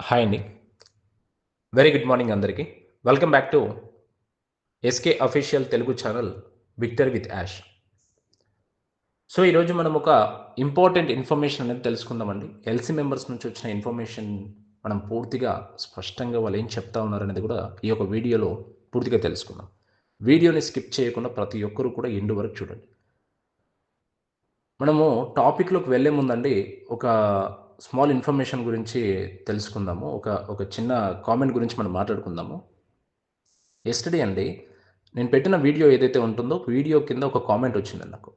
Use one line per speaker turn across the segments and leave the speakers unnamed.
Hi అండి very good morning అందరికీ. Welcome back to SK official Telugu channel Victor with Ash so ఈరోజు మనం ఒక ఇంపార్టెంట్ ఇన్ఫర్మేషన్ అనేది తెలుసుకుందామండి. ఎల్సీ మెంబర్స్ నుంచి వచ్చిన ఇన్ఫర్మేషన్ మనం పూర్తిగా స్పష్టంగా వాళ్ళు ఏం చెప్తా ఉన్నారు అనేది కూడా ఈ యొక్క వీడియోలో పూర్తిగా తెలుసుకుందాం. వీడియోని స్కిప్ చేయకుండా ప్రతి ఒక్కరూ కూడా ఎండు వరకు చూడండి. మనము టాపిక్లోకి వెళ్ళే ముందండి ఒక స్మాల్ ఇన్ఫర్మేషన్ గురించి తెలుసుకుందాము. ఒక ఒక చిన్న కామెంట్ గురించి మనం మాట్లాడుకుందాము. ఎస్టర్డే అండి నేను పెట్టిన వీడియో ఏదైతే ఉంటుందో వీడియో కింద ఒక కామెంట్ వచ్చింది నాకు.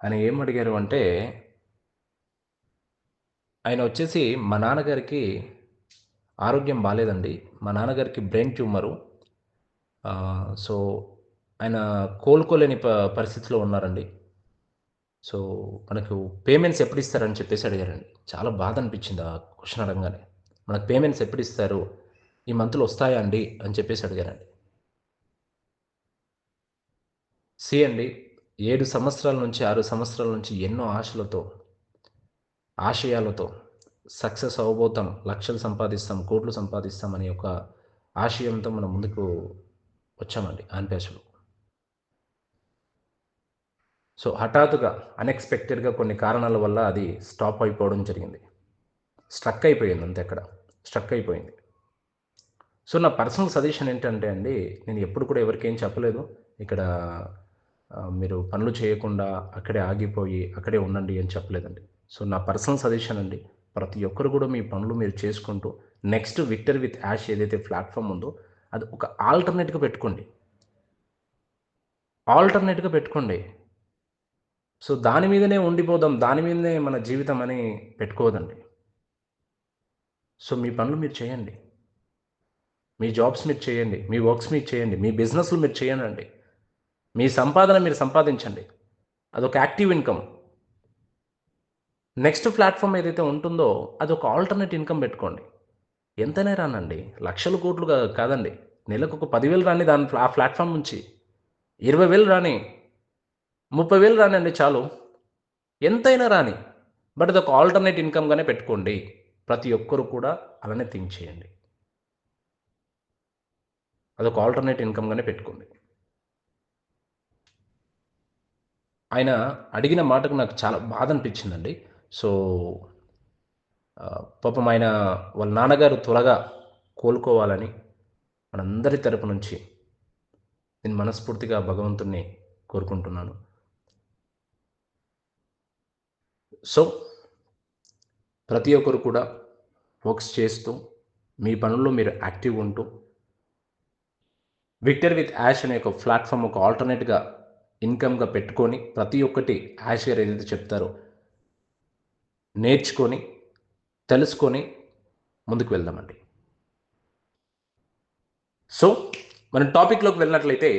ఆయన ఏం అడిగారు అంటే ఆయన వచ్చేసి మా నాన్నగారికి ఆరోగ్యం బాగాలేదండి మా నాన్నగారికి బ్రెయిన్ ట్యూమరు సో ఆయన కోలుకోలేని ప పరిస్థితిలో ఉన్నారండి. సో మనకు పేమెంట్స్ ఎప్పుడు ఇస్తారని చెప్పేసి అడిగారండి. చాలా బాధ అనిపించింది ఆ క్వశ్చన్ అడగగానే. మనకు పేమెంట్స్ ఎప్పుడు ఇస్తారు ఈ మంత్లో వస్తాయా అండి? అని చెప్పేసి అడిగారండి. సి అండి ఏడు సంవత్సరాల నుంచి ఆరు సంవత్సరాల నుంచి ఎన్నో ఆశలతో ఆశయాలతో సక్సెస్ అవబోతాం లక్షలు సంపాదిస్తాం కోట్లు సంపాదిస్తాం అనే ఒక ఆశయంతో మనం ముందుకు వచ్చామండి. ఆన్పేషలో సో హఠాత్తుగా అన్ఎక్స్పెక్టెడ్గా కొన్ని కారణాల వల్ల అది స్టాప్ అయిపోవడం జరిగింది. స్ట్రక్ అయిపోయింది అంతే అక్కడ. స్ట్రక్ అయిపోయింది. సో నా పర్సనల్ సజెషన్ ఏంటంటే అండి నేను ఎప్పుడు కూడా ఎవరికి ఏం చెప్పలేదు. ఇక్కడ మీరు పనులు చేయకుండా అక్కడే ఆగిపోయి అక్కడే ఉండండి అని చెప్పలేదండి. సో నా పర్సనల్ సజెషన్ అండి ప్రతి ఒక్కరు కూడా మీ పనులు మీరు చేసుకుంటూ నెక్స్ట్ విక్టర్ విత్ యాష్ ఏదైతే ప్లాట్ఫామ్ ఉందో అది ఒక ఆల్టర్నేట్గా పెట్టుకోండి. ఆల్టర్నేట్గా పెట్టుకోండి. సో దాని మీదనే ఉండిపోదాం దాని మీదనే మన జీవితం అని పెట్టుకోదండి సో మీ పనులు మీరు చేయండి. మీ జాబ్స్ మీరు చేయండి మీ వర్క్స్ మీరు చేయండి మీ బిజినెస్లు మీరు చేయండి మీ సంపాదన మీరు సంపాదించండి. అదొక యాక్టివ్ ఇన్కమ్. నెక్స్ట్ ప్లాట్ఫామ్ ఏదైతే ఉంటుందో అది ఒక ఆల్టర్నేట్ ఇన్కమ్ పెట్టుకోండి. ఎంతనే రానండి. లక్షల కోట్లు కాదండి. నెలకు ఒక పదివేలు రాని దాని ఆ ప్లాట్ఫామ్ నుంచి ఇరవై వేలు రాని ముప్పై వేలు రానండి చాలు. ఎంతైనా రాని. బట్ అది ఒక ఆల్టర్నేట్ ఇన్కమ్గానే పెట్టుకోండి. ప్రతి ఒక్కరు కూడా అలానే థింక్ చేయండి. అదొక ఆల్టర్నేట్ ఇన్కమ్గానే పెట్టుకోండి. ఆయన అడిగిన మాటకు నాకు చాలా బాధ అనిపించిందండి. సో పాపం ఆయన వాళ్ళ నాన్నగారు త్వరగా కోలుకోవాలని మనందరి తరపు నుంచి నేను మనస్ఫూర్తిగా భగవంతుణ్ణి కోరుకుంటున్నాను. సో ప్రతి ఒక్కరు కూడా వర్క్స్ చేస్తూ మీ పనుల్లో మీరు యాక్టివ్ ఉంటూ విక్టర్ విత్ యాష్ అనే ఒక ప్లాట్ఫామ్ ఒక ఆల్టర్నేట్గా ఇన్కమ్గా పెట్టుకొని ప్రతి ఒక్కటి యాష్ గారు ఏదైతే చెప్తారో నేర్చుకొని తెలుసుకొని ముందుకు వెళ్దామండి. సో మనం టాపిక్లోకి వెళ్ళినట్లయితే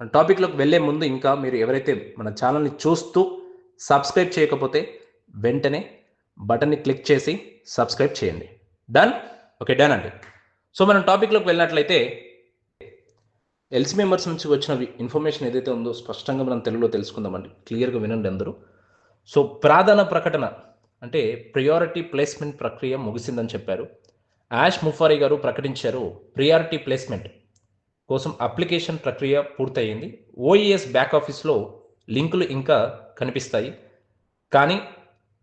మన టాపిక్లోకి వెళ్ళే ముందు ఇంకా మీరు ఎవరైతే మన ఛానల్ని చూస్తూ సబ్స్క్రైబ్ చేయకపోతే వెంటనే బటన్ని క్లిక్ చేసి సబ్స్క్రైబ్ చేయండి. డన్ ఓకే డన్ అండి. సో మనం టాపిక్లోకి వెళ్ళినట్లయితే ఎల్సీ మెంబర్స్ నుంచి వచ్చిన ఇన్ఫర్మేషన్ ఏదైతే ఉందో స్పష్టంగా మనం తెలుగులో తెలుసుకుందామండి. క్లియర్గా వినండి అందరూ. సో ప్రాధాన ప్రకటన అంటే ప్రియారిటీ ప్లేస్మెంట్ ప్రక్రియ ముగిసిందని చెప్పారు. యాష్ ముఫారీ గారు ప్రకటించారు ప్రియారిటీ ప్లేస్మెంట్ కోసం అప్లికేషన్ ప్రక్రియ పూర్తయింది. ఓఈఎస్ బ్యాక్ ఆఫీస్లో లింకులు ఇంకా కనిపిస్తాయి. కానీ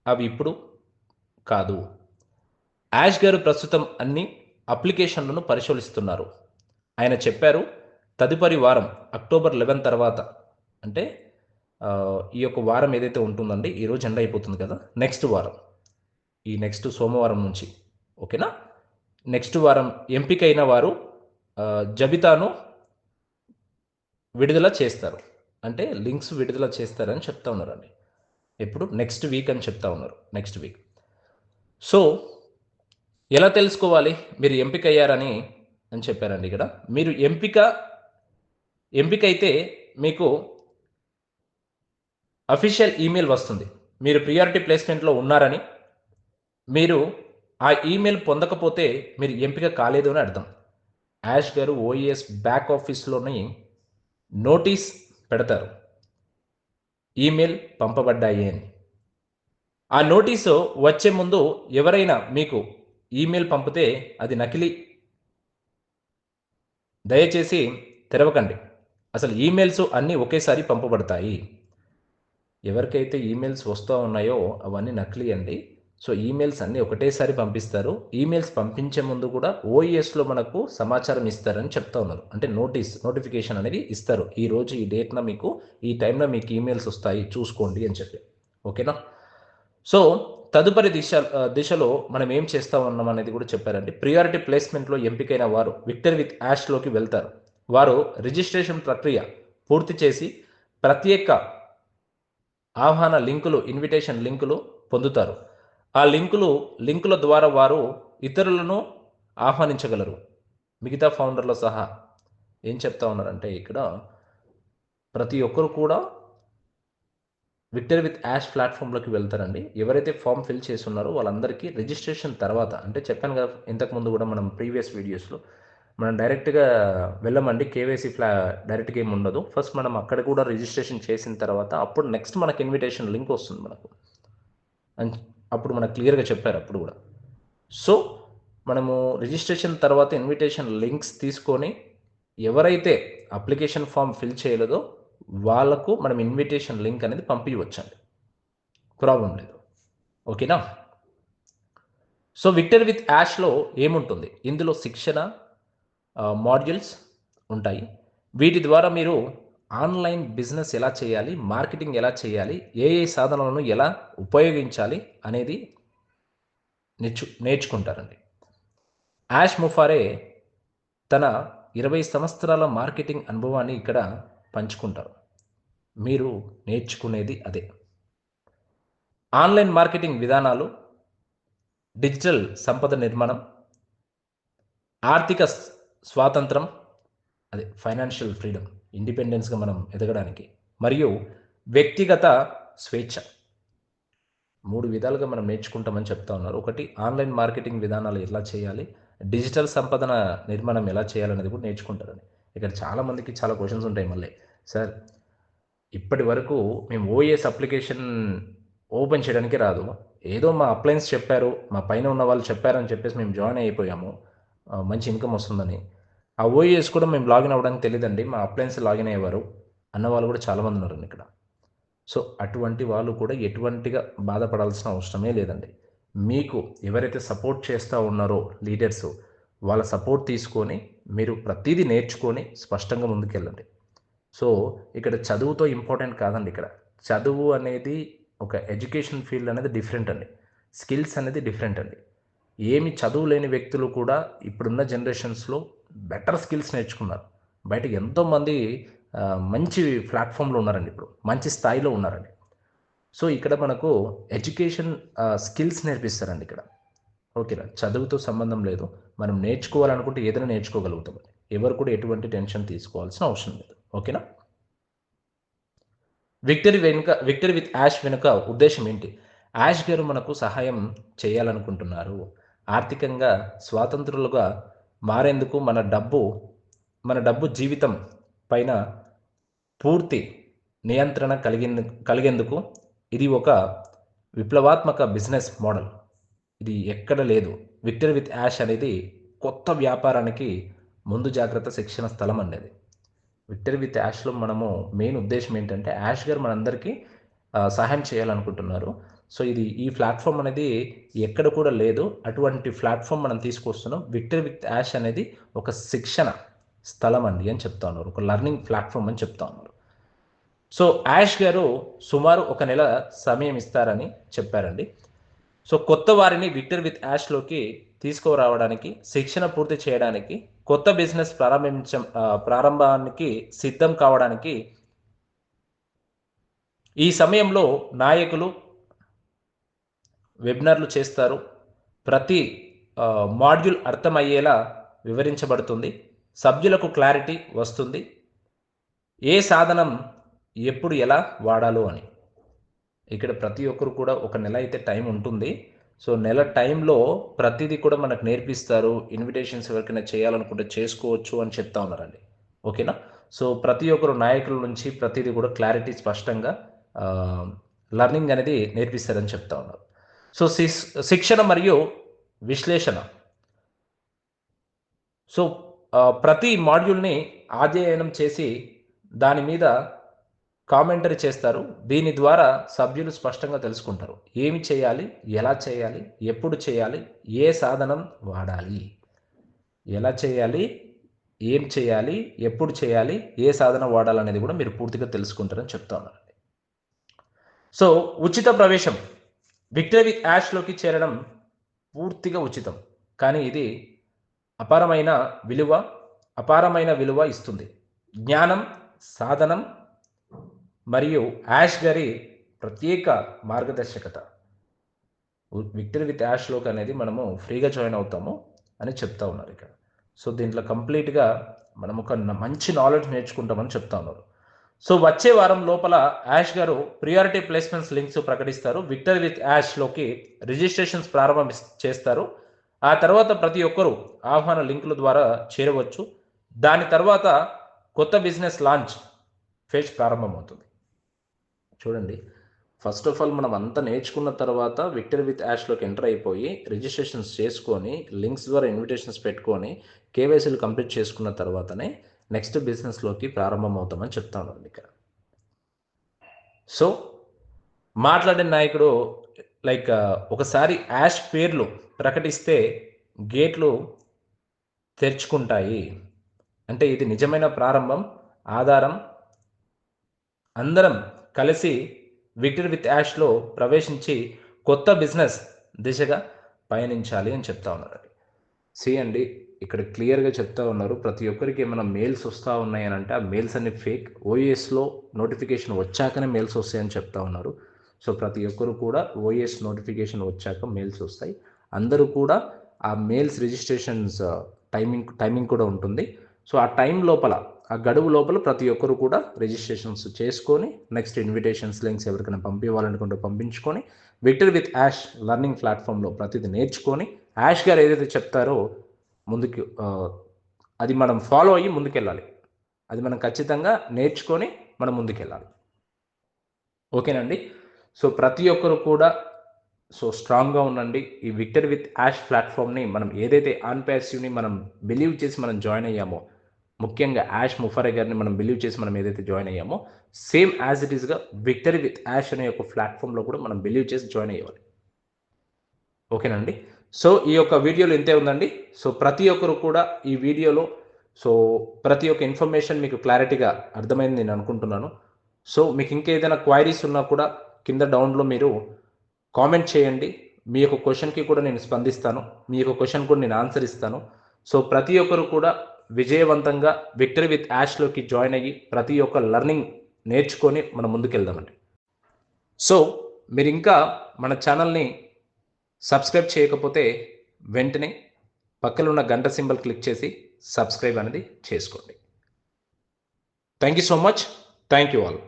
అవి ఇప్పుడు కాదు. యాష్ గారు ప్రస్తుతం అన్ని అప్లికేషన్లను పరిశీలిస్తున్నారు ఆయన చెప్పారు తదుపరి వారం అక్టోబర్ లెవెన్ తర్వాత అంటే ఈ యొక్క వారం ఏదైతే ఉంటుందండి ఈరోజు ఎండ్ అయిపోతుంది కదా నెక్స్ట్ వారం. ఈ నెక్స్ట్ సోమవారం నుంచి ఓకేనా? నెక్స్ట్ వారం ఎంపికైన వారు జబితాను జాబితాను విడుదల చేస్తారు. అంటే లింక్స్ విడుదల చేస్తారని చెప్తా ఉన్నారండి. ఎప్పుడు? నెక్స్ట్ వీక్ అని చెప్తా ఉన్నారు. Next week. సో ఎలా తెలుసుకోవాలి? మీరు ఎంపిక అయ్యారని అని చెప్పారండి ఇక్కడ. మీరు ఎంపిక ఎంపిక అయితే మీకు అఫీషియల్ ఈమెయిల్ వస్తుంది. మీరు ప్రియారిటీ ప్లేస్మెంట్లో ఉన్నారని మీరు ఆ ఈమెయిల్ పొందకపోతే మీరు ఎంపిక కాలేదు అని అర్థం. యాష్ గారు ఓఈఎస్ బ్యాక్ ఆఫీస్లోని నోటీస్ పెడతారు. ఈమెయిల్ పంపబడ్డాయి అని. ఆ నోటీసు వచ్చే ముందు ఎవరైనా మీకు ఈమెయిల్ పంపితే అది నకిలీ. దయచేసి తెరవకండి. అసలు ఈమెయిల్స్ అన్నీ ఒకేసారి పంపబడతాయి. ఎవరికైతే ఈమెయిల్స్ వస్తూ ఉన్నాయో అవన్నీ నకిలీ అండి. సో ఈమెయిల్స్ అన్నీ ఒకటేసారి పంపిస్తారు. ఈమెయిల్స్ పంపించే ముందు కూడా ఓఈఎస్లో మనకు సమాచారం ఇస్తారని చెప్తా ఉన్నారు. అంటే నోటీస్ నోటిఫికేషన్ అనేది ఇస్తారు. ఈ రోజు ఈ డేట్న మీకు ఈ టైంలో మీకు ఈమెయిల్స్ వస్తాయి చూసుకోండి అని చెప్పి. ఓకేనా? సో తదుపరి దిశ దిశలో మనం ఏం చేస్తా ఉన్నాం అనేది కూడా చెప్పారండి. ప్రియారిటీ ప్లేస్మెంట్లో ఎంపికైన వారు విక్టర్ విత్ యాష్లోకి వెళ్తారు. వారు రిజిస్ట్రేషన్ ప్రక్రియ పూర్తి చేసి ప్రత్యేక ఆహ్వాన లింకులు ఇన్విటేషన్ లింకులు పొందుతారు. ఆ లింకులు లింకుల ద్వారా వారు ఇతరులను ఆహ్వానించగలరు. మిగతా ఫౌండర్లో సహా ఏం చెప్తా ఉన్నారంటే ఇక్కడ ప్రతి ఒక్కరు కూడా విక్టర్ విత్ యాష్ ప్లాట్ఫామ్లోకి వెళ్తారండి. ఎవరైతే ఫామ్ ఫిల్ చేసి ఉన్నారో వాళ్ళందరికీ రిజిస్ట్రేషన్ తర్వాత అంటే చెప్పాను కదా ఇంతకుముందు కూడా మనం ప్రీవియస్ వీడియోస్లో మనం డైరెక్ట్గా వెళ్ళమండి. కేవైసీ ఫ్లా డైరెక్ట్గా ఏమి ఉండదు. ఫస్ట్ మనం అక్కడ కూడా రిజిస్ట్రేషన్ చేసిన తర్వాత అప్పుడు నెక్స్ట్ మనకు ఇన్విటేషన్ లింక్ వస్తుంది మనకు. అని అప్పుడు మనకు క్లియర్గా చెప్పారు అప్పుడు కూడా. సో మనము రిజిస్ట్రేషన్ తర్వాత ఇన్విటేషన్ లింక్స్ తీసుకొని ఎవరైతే అప్లికేషన్ ఫామ్ ఫిల్ చేయలేదో వాళ్ళకు మనం ఇన్విటేషన్ లింక్ అనేది పంపించవచ్చండి ప్రాబ్లం లేదు. ఓకేనా? సో విక్టర్ విత్ యాష్లో ఏముంటుంది? ఇందులో శిక్షణ మాడ్యూల్స్ ఉంటాయి. వీటి ద్వారా మీరు ఆన్లైన్ బిజినెస్ ఎలా చేయాలి? మార్కెటింగ్ ఎలా చేయాలి? ఏ ఏ సాధనాలను ఎలా ఉపయోగించాలి? అనేది నేర్చు నేర్చుకుంటారండి. యాష్ ముఫారే తన ఇరవై సంవత్సరాల మార్కెటింగ్ అనుభవాన్ని ఇక్కడ పంచుకుంటారు. మీరు నేర్చుకునేది అదే. ఆన్లైన్ మార్కెటింగ్ విధానాలు డిజిటల్ సంపద నిర్మాణం ఆర్థిక స్వాతంత్రం అదే ఫైనాన్షియల్ ఫ్రీడమ్ ఇండిపెండెన్స్గా మనం ఎదగడానికి. మరియు వ్యక్తిగత స్వేచ్ఛ. మూడు విధాలుగా మనం నేర్చుకుంటామని చెప్తా ఉన్నారు. ఒకటి ఆన్లైన్ మార్కెటింగ్ విధానాలు ఎలా చేయాలి? డిజిటల్ సంపదన నిర్మాణం ఎలా చేయాలనేది కూడా నేర్చుకుంటారని. ఇక్కడ చాలామందికి చాలా క్వశ్చన్స్ ఉంటాయి మళ్ళీ. సార్ ఇప్పటి వరకు మేము ఓఎస్ అప్లికేషన్ ఓపెన్ చేయడానికి రాదు. ఏదో మా అప్లయన్స్ చెప్పారు మా పైన ఉన్న వాళ్ళు చెప్పారని చెప్పేసి మేము జాయిన్ అయిపోయాము. మంచి ఇన్కమ్ వస్తుందని. ఆ ఓఎస్ కూడా మేము లాగిన్ అవ్వడానికి తెలియదండి మా అప్లయన్స్ లాగిన్ అయ్యేవారు. అన్న వాళ్ళు కూడా చాలామంది ఉన్నారండి ఇక్కడ. సో అటువంటి వాళ్ళు కూడా ఎటువంటిగా బాధపడాల్సిన అవసరమే లేదండి. మీకు ఎవరైతే సపోర్ట్ చేస్తూ ఉన్నారో లీడర్స్ వాళ్ళ సపోర్ట్ తీసుకొని మీరు ప్రతిదీ నేర్చుకొని స్పష్టంగా ముందుకెళ్ళండి. సో ఇక్కడ చదువుతో ఇంపార్టెంట్ కాదండి ఇక్కడ. చదువు అనేది ఒక ఎడ్యుకేషన్ ఫీల్డ్ అనేది డిఫరెంట్ అండి. స్కిల్స్ అనేది డిఫరెంట్ అండి. ఏమి చదువు లేని వ్యక్తులు కూడా ఇప్పుడున్న జనరేషన్స్లో బెటర్ స్కిల్స్ నేర్చుకున్నారు. బయట ఎంతోమంది మంచి ప్లాట్ఫామ్లో ఉన్నారండి ఇప్పుడు. మంచి స్థాయిలో ఉన్నారండి. సో ఇక్కడ మనకు ఎడ్యుకేషన్ స్కిల్స్ నేర్పిస్తారండి ఇక్కడ. ఓకేనా? చదువుతో సంబంధం లేదు. మనం నేర్చుకోవాలనుకుంటే ఏదైనా నేర్చుకోగలుగుతాం. ఎవరు కూడా ఎటువంటి టెన్షన్ తీసుకోవాల్సిన అవసరం లేదు. ఓకేనా? విక్టరీ వెనుక విక్టరీ విత్ యాష్ వెనుక ఉద్దేశం ఏంటి? యాష్ గారు మనకు సహాయం చేయాలనుకుంటున్నారు. ఆర్థికంగా స్వాతంత్రులుగా మారేందుకు మన డబ్బు మన డబ్బు జీవితం పైన పూర్తి నియంత్రణ కలిగింది కలిగేందుకు ఇది ఒక విప్లవాత్మక బిజినెస్ మోడల్. ఇది ఎక్కడ లేదు. విక్టర్ విత్ యాష్ అనేది కొత్త వ్యాపారానికి ముందు జాగ్రత్త శిక్షణ స్థలం అనేది. విక్టర్ విత్ యాష్లో మనము మెయిన్ ఉద్దేశం ఏంటంటే యాష్ గారు మనందరికీ సహాయం చేయాలనుకుంటున్నారు. సో ఇది ఈ ప్లాట్ఫామ్ అనేది ఎక్కడ కూడా లేదు. అటువంటి ప్లాట్ఫామ్ మనం తీసుకొస్తున్నాం. విక్టర్ విత్ యాష్ అనేది ఒక శిక్షణ స్థలం అండి అని చెప్తా ఉన్నారు. ఒక లర్నింగ్ ప్లాట్ఫామ్ అని చెప్తా ఉన్నారు. సో యాష్ గారు సుమారు ఒక నెల సమయం ఇస్తారని చెప్పారండి. సో కొత్త వారిని విక్టర్ విత్ యాష్లోకి తీసుకురావడానికి శిక్షణ పూర్తి చేయడానికి కొత్త బిజినెస్ ప్రారంభించ ప్రారంభానికి సిద్ధం కావడానికి ఈ సమయంలో నాయకులు వెబినార్లు చేస్తారు. ప్రతి మాడ్యూల్ అర్థమయ్యేలా వివరించబడుతుంది. సభ్యులకు క్లారిటీ వస్తుంది. ఏ సాధనం ఎప్పుడు ఎలా వాడాలో అని. ఇక్కడ ప్రతి ఒక్కరు కూడా ఒక నెల అయితే టైం ఉంటుంది. సో నెల టైంలో ప్రతిదీ కూడా మనకు నేర్పిస్తారు. ఇన్విటేషన్స్ ఎవరికైనా చేయాలనుకుంటే చేసుకోవచ్చు అని చెప్తా ఉన్నారండి. ఓకేనా? సో ప్రతి ఒక్కరు నాయకుల నుంచి ప్రతిదీ కూడా క్లారిటీ స్పష్టంగా లర్నింగ్ అనేది నేర్పిస్తారని చెప్తా ఉన్నారు. సో శిక్షణ మరియు విశ్లేషణ. సో ప్రతి మాడ్యూల్ని అధ్యయనం చేసి దాని మీద కామెంటరీ చేస్తారు. దీని ద్వారా సభ్యులు స్పష్టంగా తెలుసుకుంటారు. ఏమి చేయాలి? ఎలా చేయాలి? ఎప్పుడు చేయాలి? ఏ సాధనం వాడాలి? ఎలా చేయాలి? ఏం చేయాలి? ఎప్పుడు చేయాలి? ఏ సాధనం వాడాలనేది కూడా మీరు పూర్తిగా తెలుసుకుంటారని చెప్తా ఉన్నారండి సో ఉచిత ప్రవేశం. విక్టరీ యాష్లోకి చేరడం పూర్తిగా ఉచితం. కానీ ఇది అపారమైన విలువ అపారమైన విలువ ఇస్తుంది. జ్ఞానం సాధనం మరియు యాష్ గారి ప్రత్యేక మార్గదర్శకత. విక్టరీ విత్ యాష్లోక్ అనేది మనము ఫ్రీగా జాయిన్ అవుతాము అని చెప్తా ఉన్నారు ఇక్కడ. సో దీంట్లో కంప్లీట్గా మనం ఒక మంచి నాలెడ్జ్ నేర్చుకుంటామని చెప్తా ఉన్నారు. సో వచ్చే వారం లోపల యాష్ గారు ప్రియారిటీ ప్లేస్మెంట్స్ లింక్స్ ప్రకటిస్తారు. విక్టర్ విత్ యాష్లోకి రిజిస్ట్రేషన్స్ ప్రారంభం చేస్తారు. ఆ తర్వాత ప్రతి ఒక్కరూ ఆహ్వాన లింకుల ద్వారా చేరవచ్చు. దాని తర్వాత కొత్త బిజినెస్ లాంచ్ ఫేజ్ ప్రారంభమవుతుంది. చూడండి. ఫస్ట్ ఆఫ్ ఆల్ మనం అంతా నేర్చుకున్న తర్వాత విక్టర్ విత్ యాష్లోకి ఎంటర్ అయిపోయి రిజిస్ట్రేషన్స్ చేసుకొని లింక్స్ ద్వారా ఇన్విటేషన్స్ పెట్టుకొని కేవైసీలు కంప్లీట్ చేసుకున్న తర్వాతనే నెక్స్ట్ బిజినెస్లోకి ప్రారంభం అవుతామని ఇక్కడ సో మాట్లాడిన నాయకుడు లైక్ ఒకసారి యాష్ పేర్లు ప్రకటిస్తే గేట్లు తెరుచుకుంటాయి. అంటే ఇది నిజమైన ప్రారంభం ఆధారం. అందరం కలిసి విక్టర్ విత్ యాష్లో ప్రవేశించి కొత్త బిజినెస్ దిశగా పయనించాలి అని చెప్తా ఉన్నారు. సీ అండి ఇక్కడ క్లియర్గా చెప్తా ఉన్నారు. ప్రతి ఒక్కరికి ఏమైనా మెయిల్స్ వస్తూ ఉన్నాయని అంటే ఆ మెయిల్స్ అన్ని ఫేక్. ఓఎస్లో నోటిఫికేషన్ వచ్చాకనే మెయిల్స్ వస్తాయని చెప్తా ఉన్నారు. సో ప్రతి ఒక్కరు కూడా ఓఎస్ నోటిఫికేషన్ వచ్చాక మెయిల్స్ వస్తాయి. అందరూ కూడా ఆ మెయిల్స్ రిజిస్ట్రేషన్స్ టైమింగ్ టైమింగ్ కూడా ఉంటుంది. సో ఆ టైం లోపల ఆ గడువు లోపల ప్రతి ఒక్కరు కూడా రిజిస్ట్రేషన్స్ చేసుకొని నెక్స్ట్ ఇన్విటేషన్స్ లింక్స్ ఎవరికైనా పంపించాలనుకుంటే పంపించుకొని విక్టర్ విత్ యాష్ లర్నింగ్ ప్లాట్ఫామ్లో ప్రతిదీ నేర్చుకొని యాష్ గారు ఏదైతే చెప్తారో ముందుకు అది మనం ఫాలో అయ్యి ముందుకెళ్ళాలి. అది మనం ఖచ్చితంగా నేర్చుకొని మనం ముందుకెళ్ళాలి. ఓకేనండి? సో ప్రతి ఒక్కరు కూడా సో స్ట్రాంగ్గా ఉండండి. ఈ విక్టర్ విత్ యాష్ ప్లాట్ఫామ్ని మనం ఏదైతే ఆన్ ప్యాసివ్ని మనం బిలీవ్ చేసి మనం జాయిన్ అయ్యామో ముఖ్యంగా యాష్ ముఫరే గారిని మనం బిలీవ్ చేసి మనం ఏదైతే జాయిన్ అయ్యామో సేమ్ యాజ్ ఇట్ ఈస్గా విక్టరీ విత్ యాష్ అనే ఒక ప్లాట్ఫామ్లో కూడా మనం బిలీవ్ చేసి జాయిన్ అయ్యాలి ఓకేనండి? సో ఈ యొక్క వీడియోలో ఇంతే ఉందండి. సో ప్రతి ఒక్కరు కూడా ఈ వీడియోలో సో ప్రతి ఒక్క ఇన్ఫర్మేషన్ మీకు క్లారిటీగా అర్థమైంది నేను అనుకుంటున్నాను. సో మీకు ఇంకేదైనా క్వైరీస్ ఉన్నా కూడా కింద డౌన్లో మీరు కామెంట్ చేయండి. మీ యొక్క క్వశ్చన్కి కూడా నేను స్పందిస్తాను. మీ యొక్క క్వశ్చన్ కూడా నేను ఆన్సర్ ఇస్తాను. సో ప్రతి ఒక్కరు కూడా విజయవంతంగా విక్టరీ విత్ యాష్లోకి జాయిన్ అయ్యి ప్రతి ఒక్క లర్నింగ్ నేర్చుకొని మనం ముందుకెళ్దామండి. సో మీరు ఇంకా మన ఛానల్ని సబ్స్క్రైబ్ చేయకపోతే వెంటనే పక్కన ఉన్న గంట సింబల్ క్లిక్ చేసి సబ్స్క్రైబ్ అనేది చేసుకోండి. Thank you so much thank you all